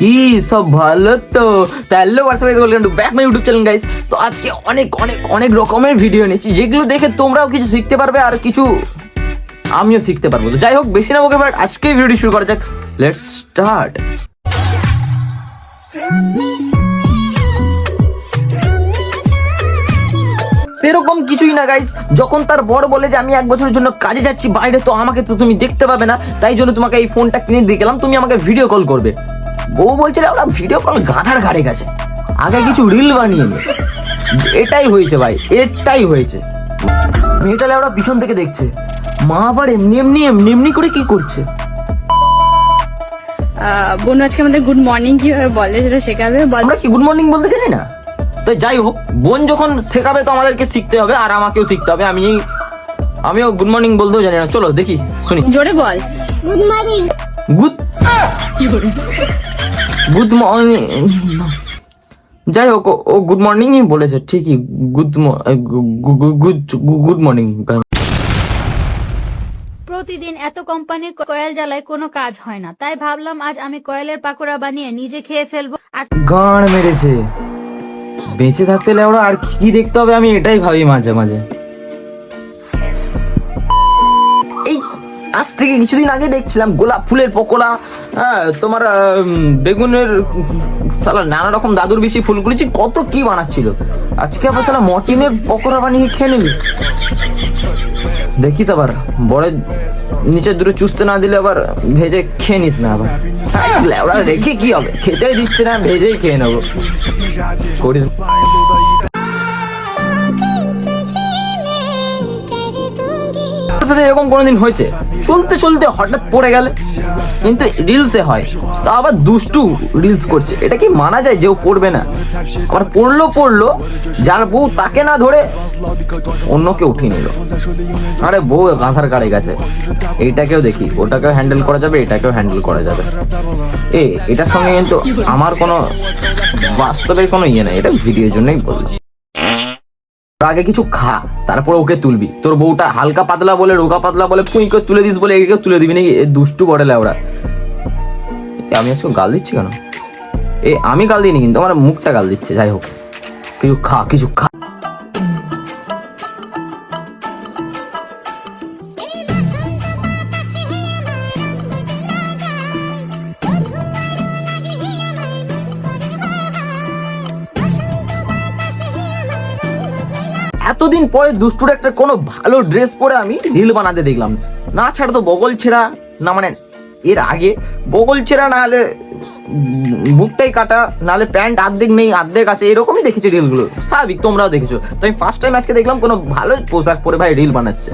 কি সব ভালো তো? Hello WhatsApp guys welcome to back my YouTube channel guys তো আজকে অনেক অনেক অনেক রকমের ভিডিও নিচ্ছি যেগুলো দেখে তোমরাও কিছু শিখতে পারবে আর কিছু আমিও শিখতে পারব। তো যাই হোক, বেশি না ওকে বাট আজকে ভিডিও শুরু করা যাক। লেটস স্টার্ট সেরকম কিছুই না গাইস যখন তার বড় বলে যে আমি এক বছরের জন্য কাজে যাচ্ছি বাইরে, তো আমাকে তো তুমি দেখতে পাবে না। তাই জন্য তোমাকে এই ফোনটা কিনে দিয়ে গেলাম। তুমি আমাকে ভিডিও কল করবে। বউ বলছিল ওরা ভিডিও কল গাধার ঘাড়ে গেছে। আগে কিছু রিল বানিয়ে নে। এটাই হয়েছে ভাই এটাই হয়েছে। মেয়েটা ওরা পিছন থেকে দেখছে। মা আবার এমনি এমনি এমনি এমনি করে কি করছে? আহ, বোন আজকে আমাদের গুড মর্নিং কীভাবে বলে সেটা শেখাবে? আমরা কি গুড মর্নিং বলতে জানি না? তো যাই হোক বোন যখন শেখাবে তো আমাদেরকে শিখতে হবে আর আমাকেও শিখতে হবে। আমি আমিও গুড মর্নিং বলতেও জানি না। চলো দেখি শুনি। জোরে বল। গুড কি করে গুড মর্নিং যাই হোক ও- গুড মর্নিংই বলেছে ঠিকই গুড গুড গুড মর্নিং প্রতিদিন এত কোম্পানির কয়েল জ্বালায় কোনো কাজ হয় না। তাই ভাবলাম আজ আমি কয়েলের পাকোড়া বানিয়ে নিজে খেয়ে ফেলব। আর গান মেরেছে। বেঁচে থাকতে লেওড়া আর কি দেখতে হবে আমি এটাই ভাবি মাঝে মাঝে। আজ থেকে কিছুদিন আগে দেখছিলাম গোলাপ ফুলের পকোড়া হ্যাঁ তোমার বেগুনের, সালা নানা রকম দাদুর বেশি ফুল করেছি, কত কি বানাচ্ছিল। আজকে আবার সালা মটিনের পকোড়া বানিয়ে খেয়ে নিলি। দেখিস আবার বড় নিচে দুটো চুষতে না দিলে আবার ভেজে খেয়ে নিস না আবার। লেওড়া, রেখে কি হবে? খেতেই দিচ্ছে না, ভেজেই খেয়ে নেব। করিস সাথে এরকম কোনোদিন হয়েছে? চলতে চলতে হঠাৎ পড়ে গেলে। কিন্তু রিলসে হয়। তা আবার দুষ্টু রিলস করছে। এটা কি মানা যায় যে ও পড়বে না? আবার পড়ল পড়ল, যার বউ তাকে না ধরে অন্যকে উঠিয়ে নিল। আরে বউ গাঁথার কাড়ে গেছে। এইটাকেও দেখি। ওটাকেও হ্যান্ডেল করা যাবে, এটাকেও হ্যান্ডেল করা যাবে। এ, এটার সঙ্গে কিন্তু আমার কোনো বাস্তবের কোনো ইয়ে নাই। এটা ভিডিওর জন্যই বলছি আগে কিছু খা, তারপর ওকে তুলবি। তোর বউটা হালকা পাতলা বলে, রোগা পাতলা বলে, পুঁই করে তুলে দিস বলে একে তুলে দিবি নাকি? এ দুষ্টু বড় লেওড়া। আমি আজকে গাল দিচ্ছি কেন? এ, আমি গাল দিইনি কিন্তু, আমার মুখটা গাল দিচ্ছে, যাই হোক। কিছু খা কিছু খা। এতদিন পরে দুষ্টুর একটা কোনো ভালো ড্রেস পরে আমি রিল বানাতে দেখলাম। না ছাড়া তো বগল ছেঁড়া, না মানে এর আগে বগল ছেঁড়া না হলে বুকটাই কাটা নাহলে প্যান্ট আর্ধেক নেই, আর্ধেক আছে, এরকমই দেখেছি রিলগুলো স্বাভাবিক, তোমরাও দেখেছ। তো আমি ফার্স্ট টাইম আজকে দেখলাম কোনো ভালো পোশাক পরে ভাই রিল বানাচ্ছে।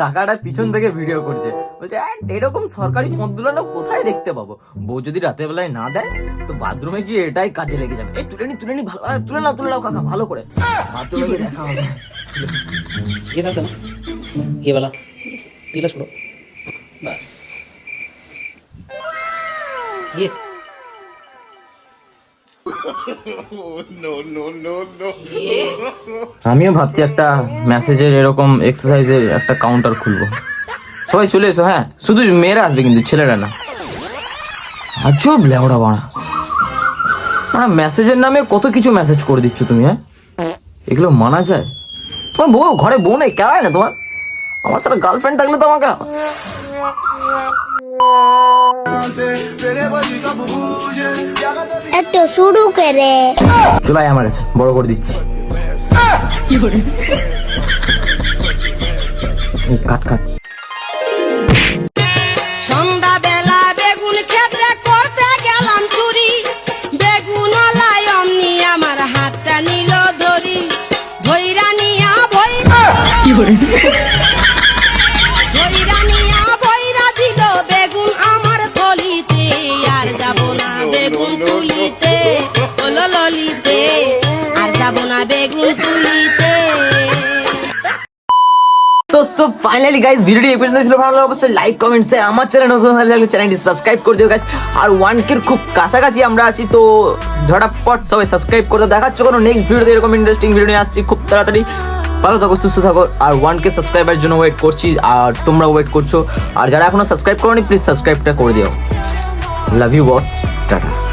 কাকাটা পিছন থেকে ভিডিও করছে। বলছে এরকম সরকারি পদগুলো কোথায় দেখতে পাবো? বউ যদি রাতের বেলায় না দেয় তো বাথরুমে গিয়ে এটাই কাজে লেগে যাবে। এই তুলে নি তুলে নি ভালো তুলে নাও তুলে নাও কাকা ভালো করে। দেখা হবে। গিয়ে না। গিয়ে বেলা। শুনো। বাস। গিয়ে। আমিও ভাবছি একটা মেসেজের এরকম এক্সারসাইজের একটা কাউন্টার খুলবো। সবাই চলে এসো হ্যাঁ। শুধু মেয়েরা আসবে কিন্তু ছেলেরা না। আজব লেওড়া বাড়া। না মেসেজের নামে কত কিছু মেসেজ করে দিচ্ছ তুমি হ্যাঁ? এগুলো মানা যায়? তোমার বউ ঘরে বউ নেই কেন না তোমার? আমার সাথে গার্লফ্রেন্ড থাকলে তো আমাকে একটু শুরু করে। চলে আয় আমার কাছে বড় করে দিচ্ছি। কি কাট কাট। তো সো ফাইনালি গাইস ভিডিওটি এই পর্যন্ত ছিল ভালো লাগলে অবশ্যই লাইক কমেন্ট শেয়ার আমার চ্যানেল নতুন হলে থাকলে চ্যানেলটি সাবস্ক্রাইব করে দিও গাইস আর ওয়ান কের খুব কাছাকাছি আমরা আছি, তো ঝটাপট সবাই সাবস্ক্রাইব করে দাও। দেখাচ্ছ কোনো নেক্সট ভিডিওতে এরকম ইন্টারেস্টিং ভিডিও নিয়ে আসছি, খুব তাড়াতাড়ি। ভালো থাকো, সুস্থ থাকো, আর ওয়ান কে সাবস্ক্রাইবার জন্য ওয়েট করছি, আর তোমরা ওয়েট করছ। আর যারা এখনও সাবস্ক্রাইব করোনি প্লিজ সাবস্ক্রাইবটা করে দিও। Love you boss tata